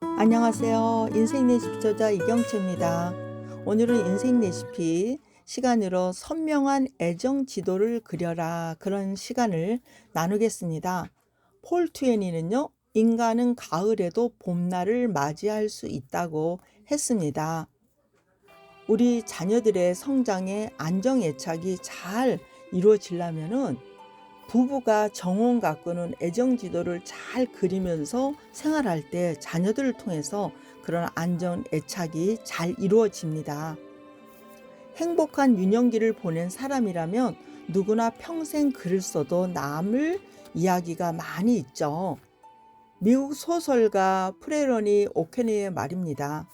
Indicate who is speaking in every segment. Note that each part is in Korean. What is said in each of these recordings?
Speaker 1: 안녕하세요. 인생 레시피 저자 이경채입니다. 오늘은 인생 레시피 시간으로 선명한 애정 지도를 그려라 그런 시간을 나누겠습니다. 폴 투에니는요, 인간은 가을에도 봄날을 맞이할 수 있다고 했습니다. 우리 자녀들의 성장에 안정 애착이 잘 이루어지려면은 부부가 정원 가꾸는 애정 지도를 잘 그리면서 생활할 때 자녀들을 통해서 그런 안정 애착이 잘 이루어집니다. 행복한 유년기를 보낸 사람이라면 누구나 평생 글을 써도 남을 이야기가 많이 있죠. 미국 소설가 프레러니 오케니의 말입니다.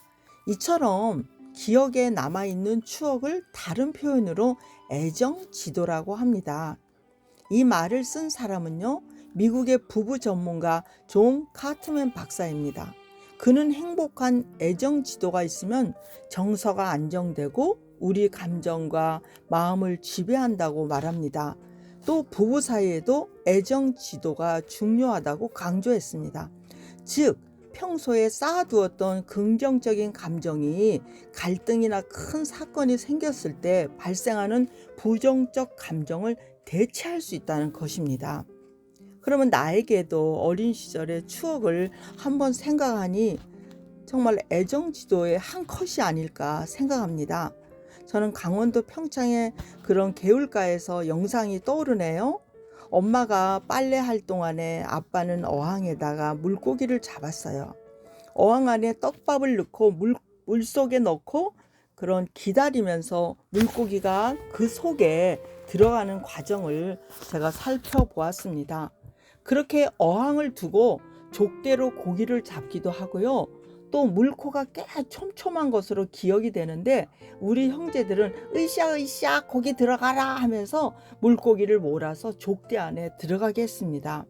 Speaker 1: 이처럼 기억에 남아있는 추억을 다른 표현으로 애정 지도라고 합니다. 이 말을 쓴 사람은요, 미국의 부부 전문가 존 카트맨 박사입니다. 그는 행복한 애정 지도가 있으면 정서가 안정되고 우리 감정과 마음을 지배한다고 말합니다. 또 부부 사이에도 애정 지도가 중요하다고 강조했습니다. 즉, 평소에 쌓아두었던 긍정적인 감정이 갈등이나 큰 사건이 생겼을 때 발생하는 부정적 감정을 대체할 수 있다는 것입니다. 그러면 나에게도 어린 시절의 추억을 한번 생각하니 정말 애정 지도의 한 컷이 아닐까 생각합니다. 저는 강원도 평창의 그런 개울가에서 영상이 떠오르네요. 엄마가 빨래할 동안에 아빠는 어항에다가 물고기를 잡았어요. 어항 안에 떡밥을 넣고 물, 물 속에 넣고 그런 기다리면서 물고기가 그 속에 들어가는 과정을 제가 살펴보았습니다. 그렇게 어항을 두고 족대로 고기를 잡기도 하고요. 또 물코가 꽤 촘촘한 것으로 기억이 되는데 우리 형제들은 으쌰 으쌰 고기 들어가라 하면서 물고기를 몰아서 족대 안에 들어가게 했습니다.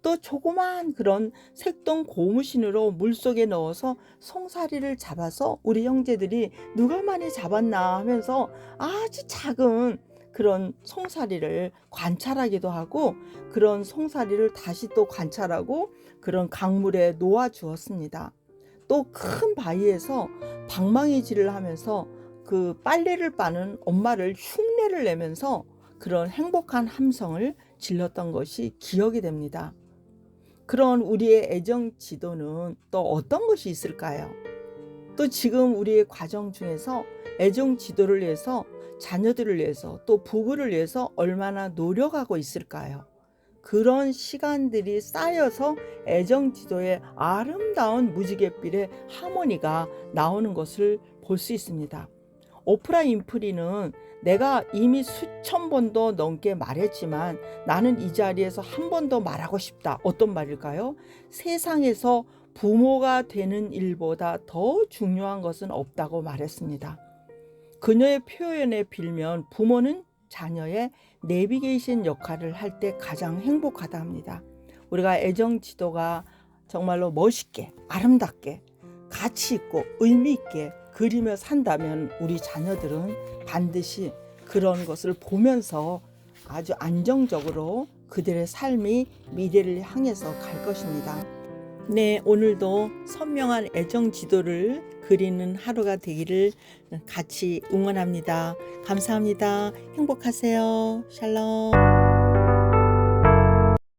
Speaker 1: 또 조그만 그런 색동 고무신으로 물속에 넣어서 송사리를 잡아서 우리 형제들이 누가 많이 잡았나 하면서 아주 작은 그런 송사리를 관찰하기도 하고 그런 송사리를 다시 또 관찰하고 그런 강물에 놓아 주었습니다. 또 큰 바위에서 방망이질을 하면서 그 빨래를 빠는 엄마를 흉내를 내면서 그런 행복한 함성을 질렀던 것이 기억이 됩니다. 그런 우리의 애정 지도는 또 어떤 것이 있을까요? 또 지금 우리의 과정 중에서 애정 지도를 위해서 자녀들을 위해서 또 부부를 위해서 얼마나 노력하고 있을까요? 그런 시간들이 쌓여서 애정 지도의 아름다운 무지갯빛의 하모니가 나오는 것을 볼 수 있습니다. 오프라 인프리는 내가 이미 수천 번도 넘게 말했지만 나는 이 자리에서 한 번 더 말하고 싶다. 어떤 말일까요? 세상에서 부모가 되는 일보다 더 중요한 것은 없다고 말했습니다. 그녀의 표현에 빌면 부모는 자녀의 내비게이션 역할을 할 때 가장 행복하다 합니다. 우리가 애정 지도가 정말로 멋있게, 아름답게, 가치 있고 의미 있게 그리며 산다면 우리 자녀들은 반드시 그런 것을 보면서 아주 안정적으로 그들의 삶이 미래를 향해서 갈 것입니다. 네, 오늘도 선명한 애정 지도를 그리는 하루가 되기를 같이 응원합니다. 감사합니다. 행복하세요. 샬롬.